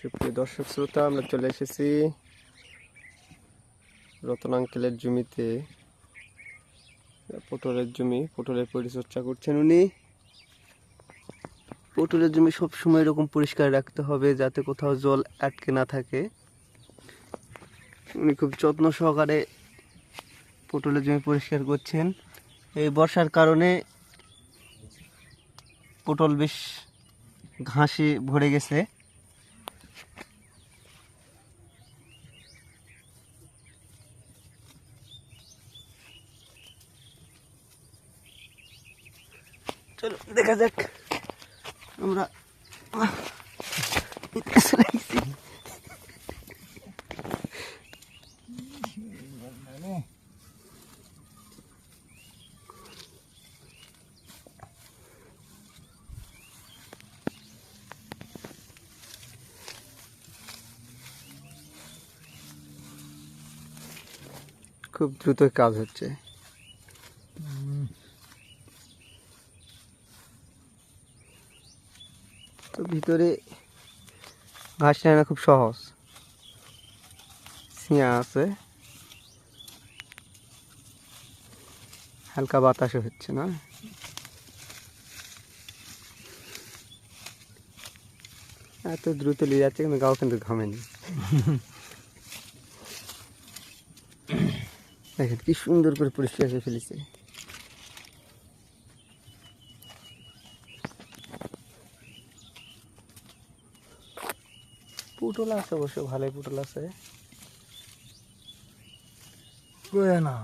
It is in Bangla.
সুপ্রিয় দর্শক শ্রোতা, আমরা চলে এসেছি রতন আঙ্কেলের জমিতে। পটলের জমি, পটলের পরিচর্যা করছেন উনি। পটলের জমি সব সময় এরকম পরিষ্কার রাখতে হবে যাতে কোথাও জল আটকে না থাকে। উনি খুব যত্ন সহকারে পটলের জমি পরিষ্কার করছেন। এই বর্ষার কারণে পটল বেশ ঘাসে ভরে গেছে। চলো দেখা যাক আমরা। খুব দ্রুত কাজ হচ্ছে তো ভিতরে ঘাস টানা খুব সহজ। ছিঁয়া আছে। হালকা বাতাসও হচ্ছে না। এত দ্রুত নিয়ে যাচ্ছে কিন্তু গাও কিন্তু ঘামেনি। দেখেন কি সুন্দর করে পরিষ্কার করে ফেলেছে। পুটল আছে অবশ্য ভালোই পুটল আছে। না।